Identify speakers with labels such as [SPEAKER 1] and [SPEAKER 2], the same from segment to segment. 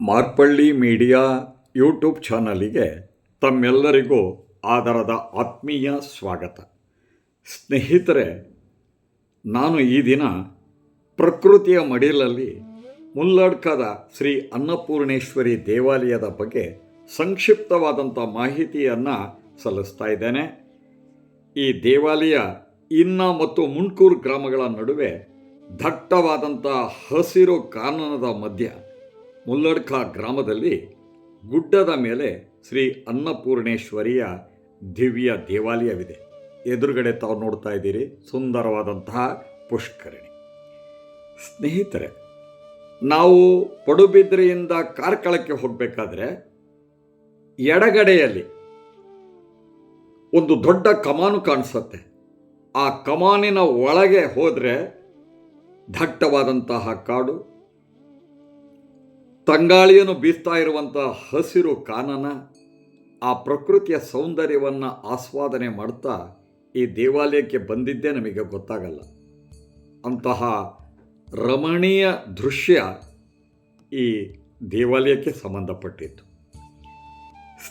[SPEAKER 1] Marpalli media YouTube ಚಾನಲಿಗೆ ತಮ್ಮೆಲ್ಲರಿಗೂ ಆದರದ ಆತ್ಮೀಯ ಸ್ವಾಗತ. ಸ್ನೇಹಿತರೆ, ನಾನು ಈ ದಿನ ಪ್ರಕೃತಿಯ ಮಡಿಲಲ್ಲಿ ಮುಲ್ಲಡ್ಕದ ಶ್ರೀ ಅನ್ನಪೂರ್ಣೇಶ್ವರಿ ದೇವಾಲಯದ ಬಗ್ಗೆ ಸಂಕ್ಷಿಪ್ತವಾದಂಥ ಮಾಹಿತಿಯನ್ನು ಸಲ್ಲಿಸ್ತಾ ಇದ್ದೇನೆ. ಈ ದೇವಾಲಯ ಇನ್ನ ಮತ್ತು ಮುಣ್ಕೂರು ಗ್ರಾಮಗಳ ನಡುವೆ ದಟ್ಟವಾದಂಥ ಹಸಿರು ಕಾನನದ ಮಧ್ಯ ಮುಲ್ಲಡ್ಕ ಗ್ರಾಮದಲ್ಲಿ ಗುಡ್ಡದ ಮೇಲೆ ಶ್ರೀ ಅನ್ನಪೂರ್ಣೇಶ್ವರಿಯ ದಿವ್ಯ ದೇವಾಲಯವಿದೆ. ಎದುರುಗಡೆ ತಾವು ನೋಡ್ತಾ ಇದ್ದೀರಿ, ಸುಂದರವಾದಂತಹ ಪುಷ್ಕರಣಿ. ಸ್ನೇಹಿತರೆ, ನಾವು ಪಡುಬಿದ್ರೆಯಿಂದ ಕಾರ್ಕಳಕ್ಕೆ ಹೋಗಬೇಕಾದ್ರೆ ಎಡಗಡೆಯಲ್ಲಿ ಒಂದು ದೊಡ್ಡ ಕಮಾನು ಕಾಣಿಸುತ್ತೆ. ಆ ಕಮಾನಿನ ಒಳಗೆ ಹೋದರೆ ದಟ್ಟವಾದಂತಹ ಕಾಡು ತಂಗಾಳಿಯನ್ನು ಬೀಸ್ತಾ ಇರುವಂಥ ಹಸಿರು ಕಾನನ ಆ ಪ್ರಕೃತಿಯ ಸೌಂದರ್ಯವನ್ನು ಆಸ್ವಾದನೆ ಮಾಡ್ತಾ ಈ ದೇವಾಲಯಕ್ಕೆ ಬಂದಿದ್ದೇ ನಮಗೆ ಗೊತ್ತಾಗಲ್ಲ. ಅಂತಹ ರಮಣೀಯ ದೃಶ್ಯ ಈ ದೇವಾಲಯಕ್ಕೆ ಸಂಬಂಧಪಟ್ಟಿತ್ತು.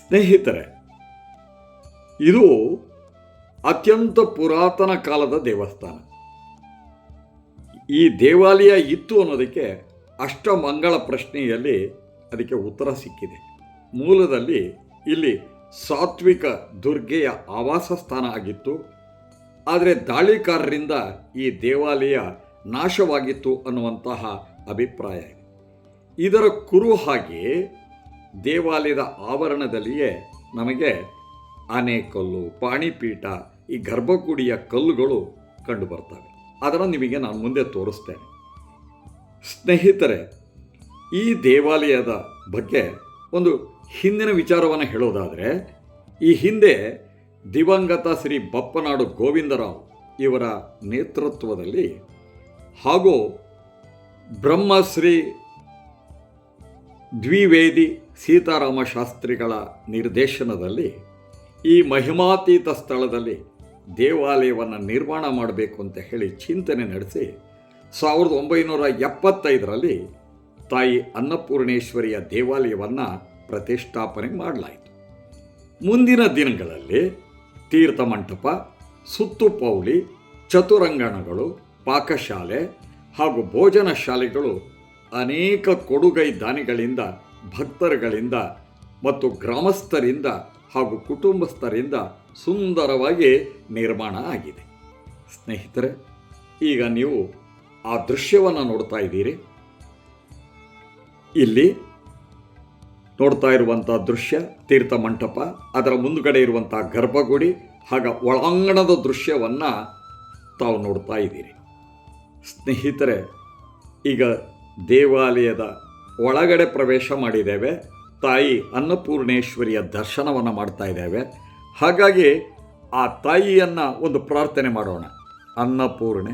[SPEAKER 1] ಸ್ನೇಹಿತರೆ, ಇದು ಅತ್ಯಂತ ಪುರಾತನ ಕಾಲದ ದೇವಸ್ಥಾನ. ಈ ದೇವಾಲಯ ಇತ್ತು ಅನ್ನೋದಕ್ಕೆ ಅಷ್ಟಮಂಗಳ ಪ್ರಶ್ನೆಯಲ್ಲಿ ಅದಕ್ಕೆ ಉತ್ತರ ಸಿಕ್ಕಿದೆ. ಮೂಲದಲ್ಲಿ ಇಲ್ಲಿ ಸಾತ್ವಿಕ ದುರ್ಗೆಯ ಆವಾಸ ಸ್ಥಾನ ಆಗಿತ್ತು. ಆದರೆ ದಾಳಿಕಾರರಿಂದ ಈ ದೇವಾಲಯ ನಾಶವಾಗಿತ್ತು ಅನ್ನುವಂತಹ ಅಭಿಪ್ರಾಯ ಇದೆ. ಇದರ ಕುರು ಹಾಗೆ ದೇವಾಲಯದ ಆವರಣದಲ್ಲಿಯೇ ನಮಗೆ ಆನೆಕಲ್ಲು ಪಾಣಿಪೀಠ, ಈ ಗರ್ಭಗುಡಿಯ ಕಲ್ಲುಗಳು ಕಂಡುಬರ್ತವೆ ಅದನ್ನು ನಿಮಗೆ ನಾನು ಮುಂದೆ ತೋರಿಸ್ತೇನೆ. ಸ್ನೇಹಿತರೆ, ಈ ದೇವಾಲಯದ ಬಗ್ಗೆ ಒಂದು ಹಿಂದಿನ ವಿಚಾರವನ್ನು ಹೇಳೋದಾದರೆ, ಈ ಹಿಂದೆ ದಿವಂಗತ ಶ್ರೀ ಬಪ್ಪನಾಡು ಗೋವಿಂದರಾವ್ ಇವರ ನೇತೃತ್ವದಲ್ಲಿ ಹಾಗೂ ಬ್ರಹ್ಮಶ್ರೀ ದ್ವಿವೇದಿ ಸೀತಾರಾಮ ಶಾಸ್ತ್ರಿಗಳ ನಿರ್ದೇಶನದಲ್ಲಿ ಈ ಮಹಿಮಾತೀತ ಸ್ಥಳದಲ್ಲಿ ದೇವಾಲಯವನ್ನು ನಿರ್ಮಾಣ ಮಾಡಬೇಕು ಅಂತ ಹೇಳಿ ಚಿಂತನೆ ನಡೆಸಿ ಸಾವಿರದ ಒಂಬೈನೂರ ಎಪ್ಪತ್ತೈದರಲ್ಲಿ ತಾಯಿ ಅನ್ನಪೂರ್ಣೇಶ್ವರಿಯ ದೇವಾಲಯವನ್ನು ಪ್ರತಿಷ್ಠಾಪನೆ ಮಾಡಲಾಯಿತು. ಮುಂದಿನ ದಿನಗಳಲ್ಲಿ ತೀರ್ಥ ಮಂಟಪ ಸುತ್ತುಪೌಳಿ ಚತುರಂಗಣಗಳು, ಪಾಕಶಾಲೆ ಹಾಗೂ ಭೋಜನ ಶಾಲೆಗಳು ಅನೇಕ ಕೊಡುಗೈ ದಾನಿಗಳಿಂದ, ಭಕ್ತರುಗಳಿಂದ ಮತ್ತು ಗ್ರಾಮಸ್ಥರಿಂದ ಹಾಗೂ ಕುಟುಂಬಸ್ಥರಿಂದ ಸುಂದರವಾಗಿ ನಿರ್ಮಾಣ ಆಗಿದೆ. ಸ್ನೇಹಿತರೆ, ಈಗ ನೀವು ಆ ದೃಶ್ಯವನ್ನು ನೋಡ್ತಾ ಇದ್ದೀರಿ. ಇಲ್ಲಿ ನೋಡ್ತಾ ಇರುವಂಥ ದೃಶ್ಯ, ತೀರ್ಥ ಮಂಟಪ, ಅದರ ಮುಂದುಗಡೆ ಇರುವಂಥ ಗರ್ಭಗುಡಿ, ಹಾಗ ಒಳಾಂಗಣದ ದೃಶ್ಯವನ್ನು ತಾವು ನೋಡ್ತಾ ಇದ್ದೀರಿ. ಸ್ನೇಹಿತರೆ, ಈಗ ದೇವಾಲಯದ ಒಳಗಡೆ ಪ್ರವೇಶ ಮಾಡಿದ್ದೇವೆ. ತಾಯಿ ಅನ್ನಪೂರ್ಣೇಶ್ವರಿಯ ದರ್ಶನವನ್ನು ಮಾಡ್ತಾ ಇದ್ದೇವೆ. ಹಾಗಾಗಿ ಆ ತಾಯಿಯನ್ನು ಒಂದು ಪ್ರಾರ್ಥನೆ ಮಾಡೋಣ. ಅನ್ನಪೂರ್ಣೆ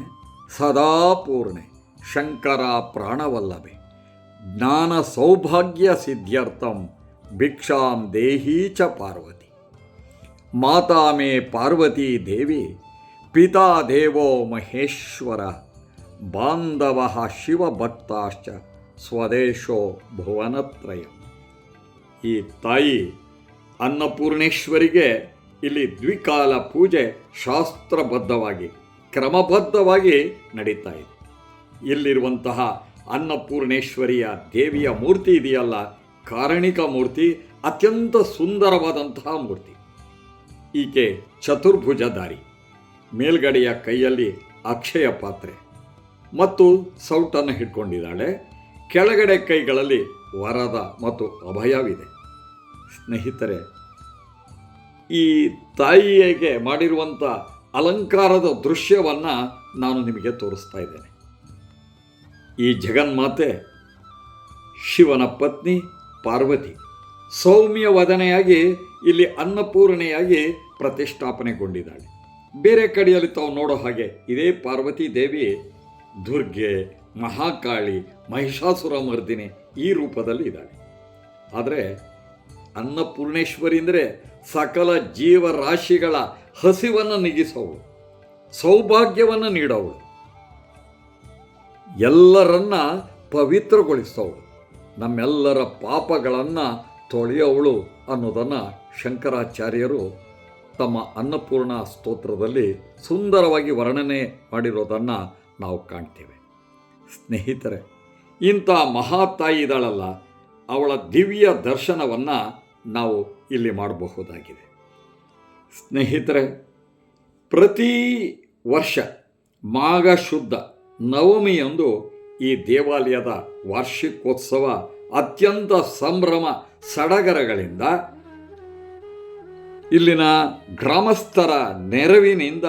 [SPEAKER 1] ಸದಾಪೂರ್ಣೆ ಶಂಕರ ಪ್ರಾಣವಲ್ಲವೆ ಜ್ಞಾನ ಸೌಭಾಗ್ಯ ಸಿದ್ಧ್ಯರ್ಥಂ, ಭಿಕ್ಷಾಂ ದೇಹೀ ಚ ಪಾರ್ವತಿ. ಮಾತಾ ಮೇ ಪಾರ್ವತಿ ದೇವಿ, ಪಿತಾ ದೇವೋ ಮಹೇಶ್ವರ, ಬಾಂಧವ ಶಿವಭಕ್ತಾಶ್ಚ, ಸ್ವದೇಶೋ ಭುವನತ್ರಯ. ಈ ತಾಯಿ ಅನ್ನಪೂರ್ಣೇಶ್ವರಿಗೆ ಇಲ್ಲಿ ದ್ವಿಕಾಲ ಪೂಜೆ ಶಾಸ್ತ್ರಬದ್ಧವಾಗಿ. ಕ್ರಮಬದ್ಧವಾಗಿ ನಡೀತಾ ಇದೆ. ಇಲ್ಲಿರುವಂತಹ ಅನ್ನಪೂರ್ಣೇಶ್ವರಿಯ ದೇವಿಯ ಮೂರ್ತಿ ಇದೆಯಲ್ಲ, ಕಾರಣಿಕ ಮೂರ್ತಿ, ಅತ್ಯಂತ ಸುಂದರವಾದಂತಹ ಮೂರ್ತಿ. ಈಕೆ ಚತುರ್ಭುಜಧಾರಿ. ಮೇಲ್ಗಡೆಯ ಕೈಯಲ್ಲಿ ಅಕ್ಷಯ ಪಾತ್ರೆ ಮತ್ತು ಸೌಟನ್ನು ಹಿಡ್ಕೊಂಡಿದ್ದಾಳೆ. ಕೆಳಗಡೆ ಕೈಗಳಲ್ಲಿ ವರದ ಮತ್ತು ಅಭಯವಿದೆ. ಸ್ನೇಹಿತರೆ, ಈ ತಾಯಿಯಗೆ ಮಾಡಿರುವಂಥ ಅಲಂಕಾರದ ದೃಶ್ಯವನ್ನು ನಾನು ನಿಮಗೆ ತೋರಿಸ್ತಾ ಇದ್ದೇನೆ. ಈ ಜಗನ್ಮಾತೆ, ಶಿವನ ಪತ್ನಿ, ಪಾರ್ವತಿ, ಸೌಮ್ಯ ವದನೆಯಾಗಿ, ಇಲ್ಲಿ ಅನ್ನಪೂರ್ಣೆಯಾಗಿ ಪ್ರತಿಷ್ಠಾಪನೆಗೊಂಡಿದ್ದಾಳೆ. ಬೇರೆ ಕಡೆಯಲ್ಲಿ ತಾವು ನೋಡೋ ಹಾಗೆ ಇದೇ ಪಾರ್ವತಿ ದೇವಿ, ದುರ್ಗೆ, ಮಹಾಕಾಳಿ ಮಹಿಷಾಸುರ ಮರ್ದಿನಿ ಈ ರೂಪದಲ್ಲಿ ಇದ್ದಾಳೆ. ಆದರೆ ಅನ್ನಪೂರ್ಣೇಶ್ವರಿ ಅಂದರೆ ಸಕಲ ಜೀವರಾಶಿಗಳ ಹಸಿವನ್ನು ನೀಗಿಸೋಳು, ಸೌಭಾಗ್ಯವನ್ನು ನೀಡೋಳು, ಎಲ್ಲರನ್ನ ಪವಿತ್ರಗೊಳಿಸೋಳು, ನಮ್ಮೆಲ್ಲರ ಪಾಪಗಳನ್ನು ತೊಳೆಯವಳು ಅನ್ನೋದನ್ನು ಶಂಕರಾಚಾರ್ಯರು ತಮ್ಮ ಅನ್ನಪೂರ್ಣ ಸ್ತೋತ್ರದಲ್ಲಿ ಸುಂದರವಾಗಿ ವರ್ಣನೆ ಮಾಡಿರೋದನ್ನು ನಾವು ಕಾಣ್ತೇವೆ. ಸ್ನೇಹಿತರೆ, ಇಂಥ ಮಹಾತಾಯಿ ಇದ್ದಾಳಲ್ಲ ಅವಳ ದಿವ್ಯ ದರ್ಶನವನ್ನು ನಾವು ಇಲ್ಲಿ ಮಾಡಬಹುದಾಗಿದೆ. ಸ್ನೇಹಿತರೆ, ಪ್ರತಿ ವರ್ಷ ಮಾಘ ಶುದ್ಧ ನವಮಿಯಂದು ಈ ದೇವಾಲಯದ ವಾರ್ಷಿಕೋತ್ಸವ ಅತ್ಯಂತ ಸಂಭ್ರಮ ಸಡಗರಗಳಿಂದ, ಇಲ್ಲಿನ ಗ್ರಾಮಸ್ಥರ ನೆರವಿನಿಂದ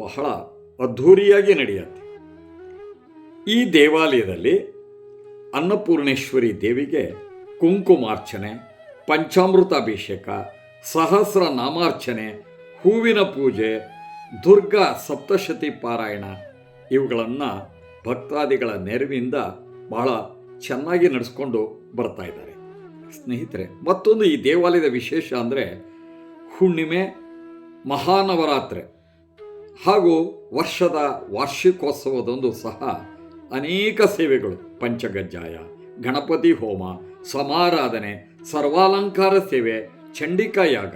[SPEAKER 1] ಬಹಳ ಅದ್ಧೂರಿಯಾಗಿ ನಡೆಯುತ್ತೆ. ಈ ದೇವಾಲಯದಲ್ಲಿ ಅನ್ನಪೂರ್ಣೇಶ್ವರಿ ದೇವಿಗೆ ಕುಂಕುಮಾರ್ಚನೆ ಪಂಚಾಮೃತಾಭಿಷೇಕ, ಸಹಸ್ರ ನಾಮಾರ್ಚನೆ, ಹೂವಿನ ಪೂಜೆ, ದುರ್ಗಾ ಸಪ್ತಶತಿ ಪಾರಾಯಣ ಇವುಗಳನ್ನು ಭಕ್ತಾದಿಗಳ ನೆರವಿಂದ ಬಹಳ ಚೆನ್ನಾಗಿ ನಡೆಸ್ಕೊಂಡು ಬರ್ತಾ ಇದ್ದಾರೆ. ಸ್ನೇಹಿತರೆ, ಮತ್ತೊಂದು ಈ ದೇವಾಲಯದ ವಿಶೇಷ ಅಂದರೆ ಹುಣ್ಣಿಮೆ, ಮಹಾನವರಾತ್ರೆ. ಹಾಗೂ ವರ್ಷದ ವಾರ್ಷಿಕೋತ್ಸವದೊಂದು ಸಹ ಅನೇಕ ಸೇವೆಗಳು, ಪಂಚಗಜ್ಜಾಯ, ಗಣಪತಿ ಹೋಮ, ಸಮಾರಾಧನೆ ಸರ್ವಾಲಂಕಾರ ಸೇವೆ ಚಂಡಿಕಾ ಯಾಗ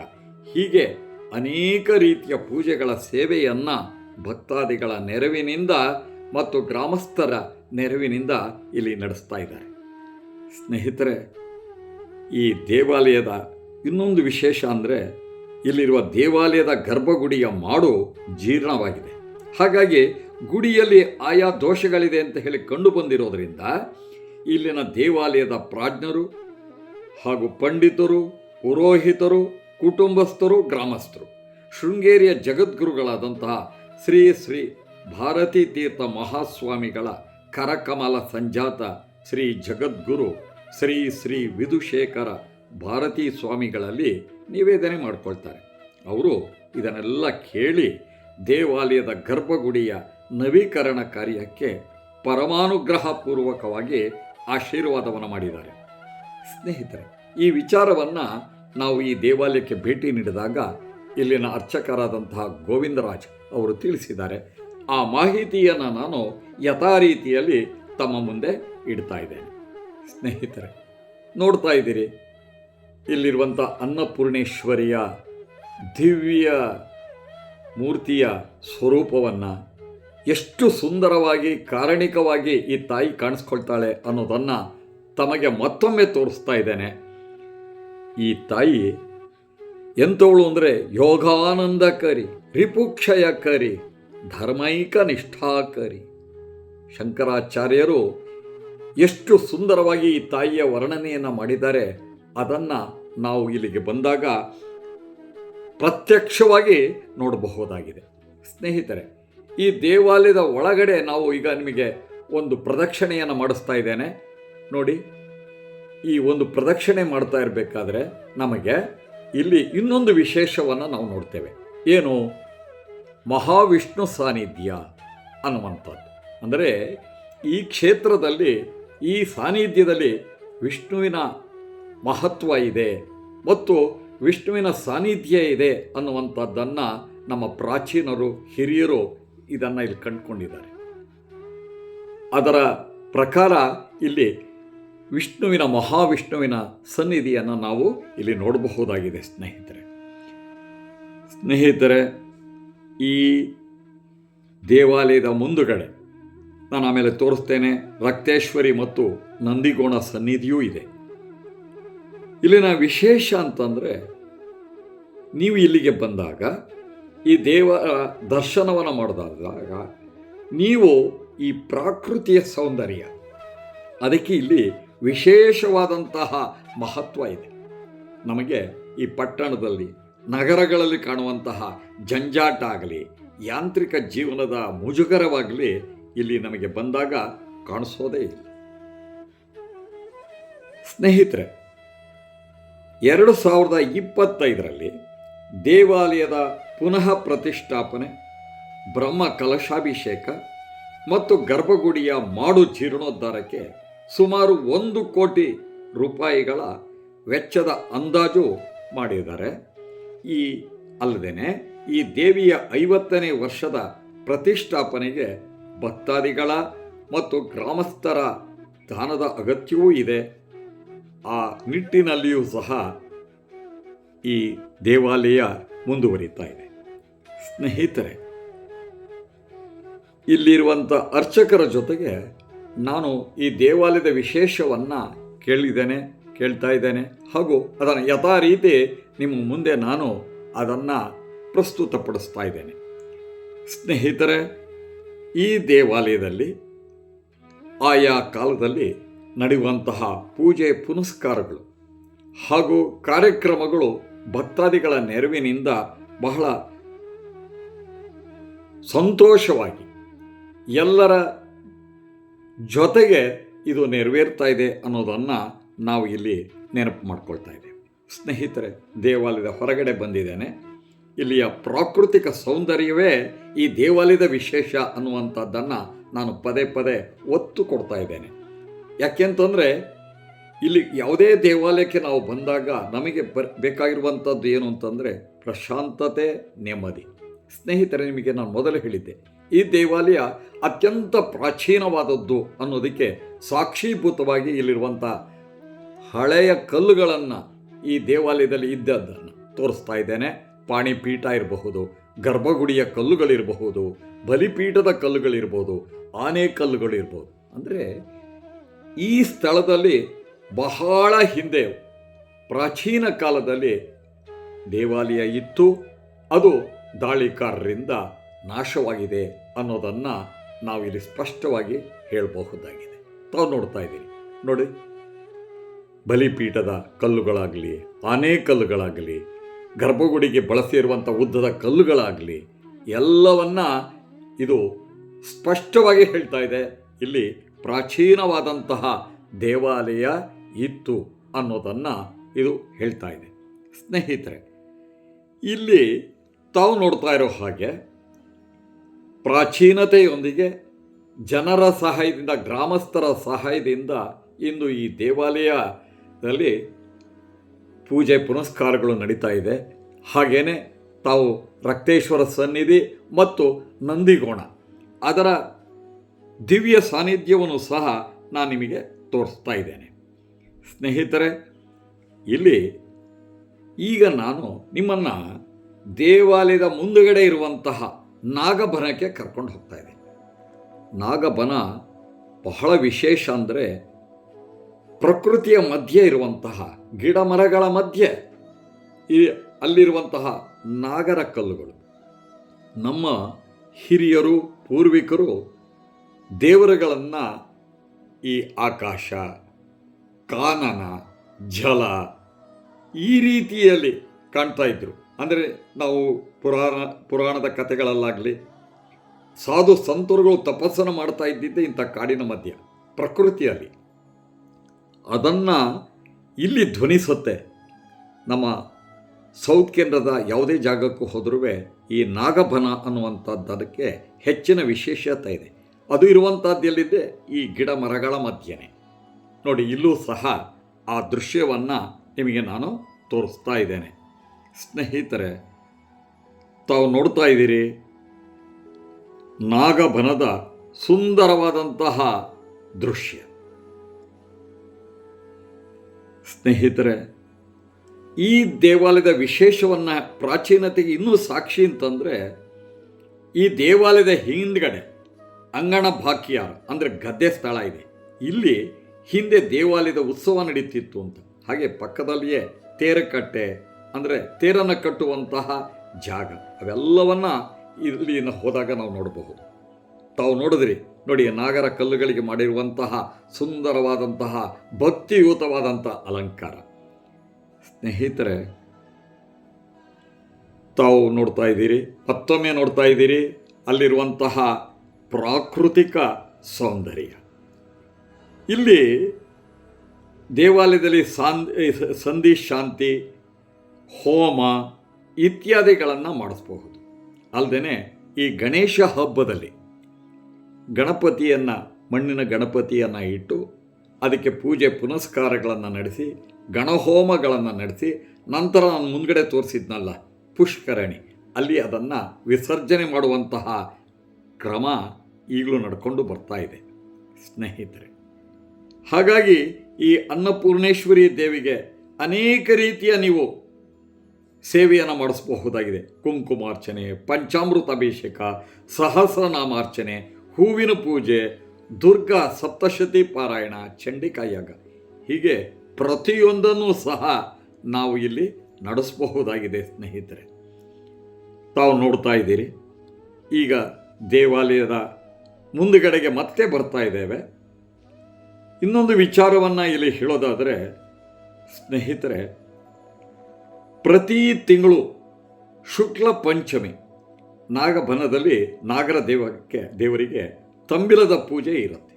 [SPEAKER 1] ಹೀಗೆ ಅನೇಕ ರೀತಿಯ ಪೂಜೆಗಳ ಸೇವೆಯನ್ನು ಭಕ್ತಾದಿಗಳ ನೆರವಿನಿಂದ ಮತ್ತು ಗ್ರಾಮಸ್ಥರ ನೆರವಿನಿಂದ ಇಲ್ಲಿ ನಡೆಸ್ತಾ ಇದ್ದಾರೆ. ಸ್ನೇಹಿತರೆ, ಈ ದೇವಾಲಯದ ಇನ್ನೊಂದು ವಿಶೇಷ ಅಂದರೆ ಇಲ್ಲಿರುವ ದೇವಾಲಯದ ಗರ್ಭಗುಡಿಯ ಮಾಡು ಜೀರ್ಣವಾಗಿದೆ. ಹಾಗಾಗಿ ಗುಡಿಯಲ್ಲಿ ಆಯಾ ದೋಷಗಳಿದೆ ಅಂತ ಹೇಳಿ ಕಂಡು ಬಂದಿರೋದರಿಂದ ಇಲ್ಲಿನ ದೇವಾಲಯದ ಪ್ರಾಜ್ಞರು ಹಾಗೂ ಪಂಡಿತರು, ಪುರೋಹಿತರು, ಕುಟುಂಬಸ್ಥರು, ಗ್ರಾಮಸ್ಥರು. ಶೃಂಗೇರಿಯ ಜಗದ್ಗುರುಗಳಾದಂತಹ ಶ್ರೀ ಶ್ರೀ ಭಾರತೀ ತೀರ್ಥ ಮಹಾಸ್ವಾಮಿಗಳ ಕರಕಮಲ ಸಂಜಾತ ಶ್ರೀ ಜಗದ್ಗುರು, ಶ್ರೀ ಶ್ರೀ ವಿಧುಶೇಖರ ಭಾರತೀ ಸ್ವಾಮಿಗಳಲ್ಲಿ ನಿವೇದನೆ ಮಾಡಿಕೊಳ್ತಾರೆ. ಅವರು ಇದನ್ನೆಲ್ಲ ಕೇಳಿ ದೇವಾಲಯದ ಗರ್ಭಗುಡಿಯ ನವೀಕರಣ ಕಾರ್ಯಕ್ಕೆ ಪರಮಾನುಗ್ರಹ ಪೂರ್ವಕವಾಗಿ ಆಶೀರ್ವಾದವನ್ನು ಮಾಡಿದ್ದಾರೆ. ಸ್ನೇಹಿತರೆ, ಈ ವಿಚಾರವನ್ನು ನಾವು ಈ ದೇವಾಲಯಕ್ಕೆ ಭೇಟಿ ನೀಡಿದಾಗ ಇಲ್ಲಿನ ಅರ್ಚಕರಾದಂತಹ ಗೋವಿಂದರಾಜ್ ಅವರು ತಿಳಿಸಿದ್ದಾರೆ. ಆ ಮಾಹಿತಿಯನ್ನು ನಾನು ಯಥಾರೀತಿಯಲ್ಲಿ ತಮ್ಮ ಮುಂದೆ ಇಡ್ತಾ ಇದ್ದೇನೆ. ಸ್ನೇಹಿತರೆ, ನೋಡ್ತಾ ಇದ್ದೀರಿ ಇಲ್ಲಿರುವಂಥ ಅನ್ನಪೂರ್ಣೇಶ್ವರಿಯ ದಿವ್ಯ ಮೂರ್ತಿಯ ಸ್ವರೂಪವನ್ನು ಎಷ್ಟು ಸುಂದರವಾಗಿ, ಕಾರಣಿಕವಾಗಿ ಈ ತಾಯಿ ಕಾಣಿಸ್ಕೊಳ್ತಾಳೆ ಅನ್ನೋದನ್ನು ತಮಗೆ ಮತ್ತೊಮ್ಮೆ ತೋರಿಸ್ತಾ ಇದ್ದೇನೆ. ಈ ತಾಯಿ ಎಂಥವಳು ಅಂದರೆ ಯೋಗಾನಂದಕರಿ, ರಿಪುಕ್ಷಯಕರಿ, ಧರ್ಮೈಕ ನಿಷ್ಠಾಕರಿ. ಶಂಕರಾಚಾರ್ಯರು ಎಷ್ಟು ಸುಂದರವಾಗಿ ಈ ತಾಯಿಯ ವರ್ಣನೆಯನ್ನು ಮಾಡಿದ್ದಾರೆ, ಅದನ್ನು ನಾವು ಇಲ್ಲಿಗೆ ಬಂದಾಗ ಪ್ರತ್ಯಕ್ಷವಾಗಿ ನೋಡಬಹುದಾಗಿದೆ. ಸ್ನೇಹಿತರೆ, ಈ ದೇವಾಲಯದ ಒಳಗಡೆ ನಾವು ಈಗ ನಿಮಗೆ ಒಂದು ಪ್ರದಕ್ಷಿಣೆಯನ್ನು ಮಾಡಿಸ್ತಾ ಇದ್ದೇನೆ. ನೋಡಿ, ಈ ಒಂದು ಪ್ರದಕ್ಷಿಣೆ ಮಾಡ್ತಾ ಇರಬೇಕಾದ್ರೆ ನಮಗೆ ಇಲ್ಲಿ ಇನ್ನೊಂದು ವಿಶೇಷವನ್ನು ನಾವು ನೋಡ್ತೇವೆ. ಏನು? ಮಹಾವಿಷ್ಣು ಸಾನ್ನಿಧ್ಯ ಅನ್ನುವಂಥದ್ದು. ಅಂದರೆ ಈ ಕ್ಷೇತ್ರದಲ್ಲಿ, ಈ ಸಾನ್ನಿಧ್ಯದಲ್ಲಿ ವಿಷ್ಣುವಿನ ಮಹತ್ವ ಇದೆ ಮತ್ತು ವಿಷ್ಣುವಿನ ಸಾನ್ನಿಧ್ಯ ಇದೆ ಅನ್ನುವಂಥದ್ದನ್ನು ನಮ್ಮ ಪ್ರಾಚೀನರು, ಹಿರಿಯರು ಇದನ್ನು ಇಲ್ಲಿ ಕಂಡುಕೊಂಡಿದ್ದಾರೆ. ಅದರ ಪ್ರಕಾರ ಇಲ್ಲಿ ವಿಷ್ಣುವಿನ ಮಹಾವಿಷ್ಣುವಿನ ಸನ್ನಿಧಿಯನ್ನು ನಾವು ಇಲ್ಲಿ ನೋಡಬಹುದಾಗಿದೆ, ಸ್ನೇಹಿತರೆ. ಸ್ನೇಹಿತರೆ, ಈ ದೇವಾಲಯದ ಮುಂದುಗಡೆ ನಾನು ಆಮೇಲೆ ತೋರಿಸ್ತೇನೆ, ರಕ್ತೇಶ್ವರಿ ಮತ್ತು ನಂದಿಗೋಣ ಸನ್ನಿಧಿಯೂ ಇದೆ. ಇಲ್ಲಿನ ವಿಶೇಷ ಅಂತಂದರೆ, ನೀವು ಇಲ್ಲಿಗೆ ಬಂದಾಗ, ಈ ದೇವ ದರ್ಶನವನ್ನು ಮಾಡಿದಾಗ, ನೀವು ಈ ಪ್ರಾಕೃತಿಯ ಸೌಂದರ್ಯ, ಅದಕ್ಕೆ ಇಲ್ಲಿ ವಿಶೇಷವಾದಂತಹ ಮಹತ್ವ ಇದೆ. ನಮಗೆ ಈ ಪಟ್ಟಣದಲ್ಲಿ, ನಗರಗಳಲ್ಲಿ ಕಾಣುವಂತಹ ಜಂಜಾಟ ಆಗಲಿ, ಯಾಂತ್ರಿಕ ಜೀವನದ ಮುಜುಗರವಾಗಲಿ ಇಲ್ಲಿ ನಮಗೆ ಬಂದಾಗ ಕಾಣಿಸೋದೇ ಇಲ್ಲ. ಸ್ನೇಹಿತರೆ, ಎರಡು ಸಾವಿರದ ಇಪ್ಪತ್ತೈದರಲ್ಲಿ ದೇವಾಲಯದ ಪುನಃ ಪ್ರತಿಷ್ಠಾಪನೆ, ಬ್ರಹ್ಮ ಕಲಶಾಭಿಷೇಕ ಮತ್ತು ಗರ್ಭಗುಡಿಯ ಮಾಡು ಜೀರ್ಣೋದ್ಧಾರಕ್ಕೆ ಸುಮಾರು ಒಂದು ಕೋಟಿ ರೂಪಾಯಿಗಳ ವೆಚ್ಚದ ಅಂದಾಜು ಮಾಡಿದ್ದಾರೆ. ಈ ಅಲ್ಲದೆ ಈ ದೇವಿಯ ಐವತ್ತನೇ ವರ್ಷದ ಪ್ರತಿಷ್ಠಾಪನೆಗೆ ಭಕ್ತಾದಿಗಳ ಮತ್ತು ಗ್ರಾಮಸ್ಥರ ದಾನದ ಅಗತ್ಯವೂ ಇದೆ. ಆ ನಿಟ್ಟಿನಲ್ಲಿಯೂ ಸಹ ಈ ದೇವಾಲಯ ಮುಂದುವರಿತಾ ಇದೆ. ಸ್ನೇಹಿತರೆ, ಇಲ್ಲಿರುವಂಥ ಅರ್ಚಕರ ಜೊತೆಗೆ ನಾನು ಈ ದೇವಾಲಯದ ವಿಶೇಷವನ್ನು ಕೇಳಿದ್ದೇನೆ, ಕೇಳ್ತಾ ಇದ್ದೇನೆ. ಹಾಗೂ ಅದನ್ನು ಯಥಾ ರೀತಿ ನಿಮ್ಮ ಮುಂದೆ ನಾನು ಅದನ್ನು ಪ್ರಸ್ತುತಪಡಿಸ್ತಾ ಇದ್ದೇನೆ. ಸ್ನೇಹಿತರೆ, ಈ ದೇವಾಲಯದಲ್ಲಿ ಆಯಾ ಕಾಲದಲ್ಲಿ ನಡೆಯುವಂತಹ ಪೂಜೆ ಪುನಸ್ಕಾರಗಳು ಹಾಗೂ ಕಾರ್ಯಕ್ರಮಗಳು ಭಕ್ತಾದಿಗಳ ನೆರವಿನಿಂದ ಬಹಳ ಸಂತೋಷವಾಗಿ ಎಲ್ಲರ ಜೊತೆಗೆ ಇದು ನೆರವೇರ್ತಾ ಇದೆ ಅನ್ನೋದನ್ನು ನಾವು ಇಲ್ಲಿ ನೆನಪು ಮಾಡ್ಕೊಳ್ತಾ ಇದ್ದೇವೆ. ಸ್ನೇಹಿತರೆ, ದೇವಾಲಯದ ಹೊರಗಡೆ ಬಂದಿದ್ದೇನೆ. ಇಲ್ಲಿಯ ಪ್ರಾಕೃತಿಕ ಸೌಂದರ್ಯವೇ ಈ ದೇವಾಲಯದ ವಿಶೇಷ ಅನ್ನುವಂಥದ್ದನ್ನು ನಾನು ಪದೇ ಪದೇ ಒತ್ತು ಕೊಡ್ತಾ ಇದ್ದೇನೆ. ಯಾಕೆಂತಂದರೆ, ಇಲ್ಲಿ ಯಾವುದೇ ದೇವಾಲಯಕ್ಕೆ ನಾವು ಬಂದಾಗ ನಮಗೆ ಬರ್, ಬೇಕಾಗಿರುವಂಥದ್ದು ಏನು ಅಂತಂದರೆ ಪ್ರಶಾಂತತೆ, ನೆಮ್ಮದಿ. ಸ್ನೇಹಿತರೆ, ನಿಮಗೆ ನಾನು ಮೊದಲು ಹೇಳಿದ್ದೆ, ಈ ದೇವಾಲಯ ಅತ್ಯಂತ ಪ್ರಾಚೀನವಾದದ್ದು ಅನ್ನೋದಕ್ಕೆ ಸಾಕ್ಷೀಭೂತವಾಗಿ ಇಲ್ಲಿರುವಂಥ ಹಳೆಯ ಕಲ್ಲುಗಳನ್ನು ಈ ದೇವಾಲಯದಲ್ಲಿ ಇದ್ದದ್ದನ್ನು ತೋರಿಸ್ತಾ ಇದ್ದೇನೆ. ಪಾಣಿಪೀಠ ಇರಬಹುದು, ಗರ್ಭಗುಡಿಯ ಕಲ್ಲುಗಳಿರಬಹುದು, ಬಲಿಪೀಠದ ಕಲ್ಲುಗಳಿರ್ಬೋದು ಆನೆ ಕಲ್ಲುಗಳಿರ್ಬೋದು ಅಂದರೆ ಈ ಸ್ಥಳದಲ್ಲಿ ಬಹಳ ಹಿಂದೆ, ಪ್ರಾಚೀನ ಕಾಲದಲ್ಲಿ ದೇವಾಲಯ ಇತ್ತು. ಅದು ದಾಳಿಕಾರರಿಂದ ನಾಶವಾಗಿದೆ ಅನ್ನೋದನ್ನು ನಾವಿಲ್ಲಿ ಸ್ಪಷ್ಟವಾಗಿ ಹೇಳಬಹುದಾಗಿದೆ. ತಾವು ನೋಡ್ತಾ ಇದ್ದೀರಿ. ನೋಡಿ, ಬಲಿಪೀಠದ ಕಲ್ಲುಗಳಾಗಲಿ, ಆನೆ ಕಲ್ಲುಗಳಾಗಲಿ, ಗರ್ಭಗುಡಿಗೆ ಬಳಸಿರುವಂಥ ಉದ್ದದ ಕಲ್ಲುಗಳಾಗಲಿ, ಎಲ್ಲವನ್ನ ಇದು ಸ್ಪಷ್ಟವಾಗಿ ಹೇಳ್ತಾ ಇದೆ. ಇಲ್ಲಿ ಪ್ರಾಚೀನವಾದಂತಹ ದೇವಾಲಯ ಇತ್ತು ಅನ್ನೋದನ್ನು ಇದು ಹೇಳ್ತಾ ಇದೆ. ಸ್ನೇಹಿತರೆ, ಇಲ್ಲಿ ತಾವು ನೋಡ್ತಾ ಇರೋ ಹಾಗೆ ಪ್ರಾಚೀನತೆಯೊಂದಿಗೆ ಜನರ ಸಹಾಯದಿಂದ, ಗ್ರಾಮಸ್ಥರ ಸಹಾಯದಿಂದ ಇಂದು ಈ ದೇವಾಲಯದಲ್ಲಿ ಪೂಜೆ ಪುನಸ್ಕಾರಗಳು ನಡೀತಾ ಇದೆ. ಹಾಗೇನೆ ತಾವು ರಕ್ತೇಶ್ವರ ಸನ್ನಿಧಿ ಮತ್ತು ನಂದಿಗೋಣ, ಅದರ ದಿವ್ಯ ಸಾನ್ನಿಧ್ಯವನ್ನು ಸಹ ನಾನು ನಿಮಗೆ ತೋರಿಸ್ತಾ ಇದ್ದೇನೆ. ಸ್ನೇಹಿತರೆ, ಇಲ್ಲಿ ಈಗ ನಾನು ನಿಮ್ಮನ್ನು ದೇವಾಲಯದ ಮುಂದುಗಡೆ ಇರುವಂತಹ ನಾಗಬನಕ್ಕೆ ಕರ್ಕೊಂಡು ಹೋಗ್ತಾ ಇದೆ. ನಾಗಬನ ಬಹಳ ವಿಶೇಷ ಅಂದರೆ ಪ್ರಕೃತಿಯ ಮಧ್ಯೆ ಇರುವಂತಹ ಗಿಡ ಮರಗಳ ಮಧ್ಯೆ ಈ ಅಲ್ಲಿರುವಂತಹ ನಾಗರ ಕಲ್ಲುಗಳು. ನಮ್ಮ ಹಿರಿಯರು, ಪೂರ್ವಿಕರು ದೇವರುಗಳನ್ನು ಈ ಆಕಾಶ, ಕಾನನ, ಜಲ ಈ ರೀತಿಯಲ್ಲಿ ಕಾಣ್ತಾ ಇದ್ರು. ಅಂದರೆ ನಾವು ಪುರಾಣ, ಪುರಾಣದ ಕಥೆಗಳಲ್ಲಾಗಲಿ, ಸಾಧು ಸಂತರುಗಳು ತಪಸ್ಸನ್ನು ಮಾಡ್ತಾ ಇದ್ದಿದ್ದೆ ಇಂಥ ಕಾಡಿನ ಮಧ್ಯ, ಪ್ರಕೃತಿಯಲ್ಲಿ. ಅದನ್ನು ಇಲ್ಲಿ ಧ್ವನಿಸುತ್ತೆ. ನಮ್ಮ ಸೌತ್ ಕೇಂದ್ರದ ಯಾವುದೇ ಜಾಗಕ್ಕೂ ಹೋದರೂ ಈ ನಾಗಭನ ಅನ್ನುವಂಥದ್ದಕ್ಕೆ ಹೆಚ್ಚಿನ ವಿಶೇಷತೆ ಇದೆ. ಅದು ಇರುವಂಥದ್ದು ಎಲ್ಲಿದೆ ಈ ಗಿಡ ಮರಗಳ ಮಧ್ಯೆನೇ. ನೋಡಿ, ಇಲ್ಲೂ ಸಹ ಆ ದೃಶ್ಯವನ್ನು ನಿಮಗೆ ನಾನು ತೋರಿಸ್ತಾ ಇದ್ದೇನೆ. ಸ್ನೇಹಿತರೆ, ತಾವು ನೋಡ್ತಾ ಇದ್ದೀರಿ, ನಾಗಬನದ ಸುಂದರವಾದಂತಹ ದೃಶ್ಯ. ಸ್ನೇಹಿತರೆ, ಈ ದೇವಾಲಯದ ವಿಶೇಷವನ್ನು ಪ್ರಾಚೀನತೆಗೆ ಇನ್ನೂ ಸಾಕ್ಷಿ ಅಂತಂದರೆ, ಈ ದೇವಾಲಯದ ಹಿಂದ್ಗಡೆ ಅಂಗಣ ಭಾಕ್ಯಾರ ಅಂದರೆ ಗದ್ದೆ ಸ್ಥಳ ಇದೆ. ಇಲ್ಲಿ ಹಿಂದೆ ದೇವಾಲಯದ ಉತ್ಸವ ನಡೀತಿತ್ತು ಅಂತ. ಹಾಗೆ ಪಕ್ಕದಲ್ಲಿಯೇ ತೇರಕಟ್ಟೆ ಅಂದರೆ ತೇರನ್ನು ಕಟ್ಟುವಂತಹ ಜಾಗ, ಅವೆಲ್ಲವನ್ನು ಇಲ್ಲಿ ಹೋದಾಗ ನಾವು ನೋಡಬಹುದು. ತಾವು ನೋಡಿದ್ರಿ ನೋಡಿ ನಾಗರ ಕಲ್ಲುಗಳಿಗೆ ಮಾಡಿರುವಂತಹ ಸುಂದರವಾದಂತಹ ಭಕ್ತಿಯುತವಾದಂಥ ಅಲಂಕಾರ. ಸ್ನೇಹಿತರೆ, ತಾವು ನೋಡ್ತಾ ಇದ್ದೀರಿ, ಮತ್ತೊಮ್ಮೆ ನೋಡ್ತಾ ಇದ್ದೀರಿ, ಅಲ್ಲಿರುವಂತಹ ಪ್ರಾಕೃತಿಕ ಸೌಂದರ್ಯ. ಇಲ್ಲಿ ದೇವಾಲಯದಲ್ಲಿ ಸಾನ್ ಸಂಧಿ ಶಾಂತಿ ಹೋಮ ಇತ್ಯಾದಿಗಳನ್ನು ಮಾಡಿಸ್ಬಹುದು. ಅಲ್ಲದೆ ಈ ಗಣೇಶ ಹಬ್ಬದಲ್ಲಿ ಗಣಪತಿಯನ್ನು, ಮಣ್ಣಿನ ಗಣಪತಿಯನ್ನು ಇಟ್ಟು ಅದಕ್ಕೆ ಪೂಜೆ ಪುನಸ್ಕಾರಗಳನ್ನು ನಡೆಸಿ, ಗಣಹೋಮಗಳನ್ನು ನಡೆಸಿ, ನಂತರ ನಾನು ಮುಂದ್ಗಡೆ ತೋರಿಸಿದ್ನಲ್ಲ ಪುಷ್ಕರಣಿ. ಅಲ್ಲಿ ಅದನ್ನು ವಿಸರ್ಜನೆ ಮಾಡುವಂತಹ ಕ್ರಮ ಈಗಲೂ ನಡ್ಕೊಂಡು ಬರ್ತಾ ಇದೆ, ಸ್ನೇಹಿತರೆ. ಹಾಗಾಗಿ ಈ ಅನ್ನಪೂರ್ಣೇಶ್ವರಿ ದೇವಿಗೆ ಅನೇಕ ರೀತಿಯ ನೀವು ಸೇವೆಯನ್ನು ಮಾಡಿಸಬಹುದಾಗಿದೆ. ಕುಂಕುಮಾರ್ಚನೆ, ಪಂಚಾಮೃತ ಅಭಿಷೇಕ, ಸಹಸ್ರನಾಮಾರ್ಚನೆ, ಹೂವಿನ ಪೂಜೆ, ದುರ್ಗಾ ಸಪ್ತಶತಿ ಪಾರಾಯಣ ಚಂಡಿಕಾಯಾಗ ಹೀಗೆ ಪ್ರತಿಯೊಂದನ್ನು ಸಹ ನಾವು ಇಲ್ಲಿ ನಡೆಸಬಹುದಾಗಿದೆ ಸ್ನೇಹಿತರೆ. ತಾವು ನೋಡ್ತಾ ಇದ್ದೀರಿ. ಈಗ ದೇವಾಲಯದ ಮುಂದುಗಡೆಗೆ ಮತ್ತೆ ಬರ್ತಾ ಇದ್ದೇವೆ. ಇನ್ನೊಂದು ವಿಚಾರವನ್ನು ಇಲ್ಲಿ ಹೇಳೋದಾದರೆ, ಸ್ನೇಹಿತರೆ ಪ್ರತಿ ತಿಂಗಳು ಶುಕ್ಲ ಪಂಚಮಿ ನಾಗಬನದಲ್ಲಿ ನಾಗರ ದೇವಕ್ಕೆ, ದೇವರಿಗೆ ತಂಬಿಲದ ಪೂಜೆ ಇರುತ್ತೆ.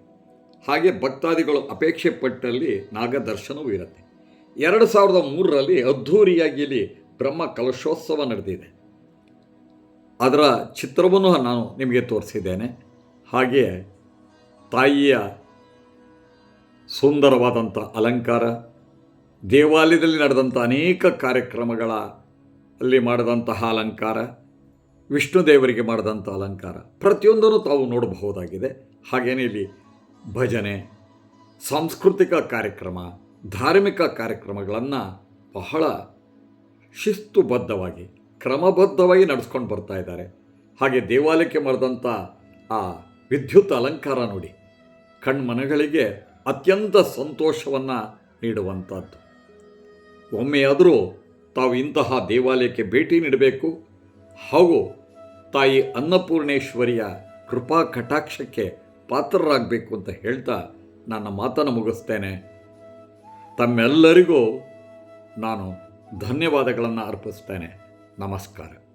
[SPEAKER 1] ಹಾಗೆ ಭಕ್ತಾದಿಗಳು ಅಪೇಕ್ಷೆ ಪಟ್ಟಲ್ಲಿ ನಾಗದರ್ಶನವೂ ಇರುತ್ತೆ. ಎರಡು ಸಾವಿರದ ಮೂರರಲ್ಲಿ ಅದ್ಧೂರಿಯಾಗಿ ಇಲ್ಲಿ ಬ್ರಹ್ಮ ಕಲಶೋತ್ಸವ ನಡೆದಿದೆ. ಅದರ ಚಿತ್ರವನ್ನು ನಾನು ನಿಮಗೆ ತೋರಿಸಿದ್ದೇನೆ. ಹಾಗೆ ತಾಯಿಯ ಸುಂದರವಾದಂಥ ಅಲಂಕಾರ ದೇವಾಲಯದಲ್ಲಿ ನಡೆದಂಥ ಅನೇಕ ಕಾರ್ಯಕ್ರಮಗಳ ಅಲ್ಲಿ ಮಾಡಿದಂತಹ ಅಲಂಕಾರ, ವಿಷ್ಣು ದೇವರಿಗೆ ಮಾಡಿದಂಥ ಅಲಂಕಾರ, ಪ್ರತಿಯೊಂದನ್ನು ತಾವು ನೋಡಬಹುದಾಗಿದೆ. ಹಾಗೇನೇ ಇಲ್ಲಿ ಭಜನೆ, ಸಾಂಸ್ಕೃತಿಕ ಕಾರ್ಯಕ್ರಮ, ಧಾರ್ಮಿಕ ಕಾರ್ಯಕ್ರಮಗಳನ್ನು ಬಹಳ ಶಿಸ್ತುಬದ್ಧವಾಗಿ, ಕ್ರಮಬದ್ಧವಾಗಿ ನಡೆಸ್ಕೊಂಡು ಬರ್ತಾ ಇದ್ದಾರೆ. ಹಾಗೆ ದೇವಾಲಯಕ್ಕೆ ಮಾಡಿದಂಥ ಆ ವಿದ್ಯುತ್ ಅಲಂಕಾರ ನೋಡಿ, ಕಣ್ಮನಗಳಿಗೆ ಅತ್ಯಂತ ಸಂತೋಷವನ್ನು ನೀಡುವಂಥದ್ದು. ಒಮ್ಮೆಯಾದರೂ ತಾವು ಇಂತಹ ದೇವಾಲಯಕ್ಕೆ ಭೇಟಿ ನೀಡಬೇಕು. ಹಾಗೂ ತಾಯಿ ಅನ್ನಪೂರ್ಣೇಶ್ವರಿಯ ಕೃಪಾ ಕಟಾಕ್ಷಕ್ಕೆ ಪಾತ್ರರಾಗಬೇಕು ಅಂತ ಹೇಳ್ತಾ ನನ್ನ ಮಾತನ್ನು ಮುಗಿಸ್ತೇನೆ. ತಮ್ಮೆಲ್ಲರಿಗೂ ನಾನು ಧನ್ಯವಾದಗಳನ್ನು ಅರ್ಪಿಸ್ತೇನೆ. ನಮಸ್ಕಾರ.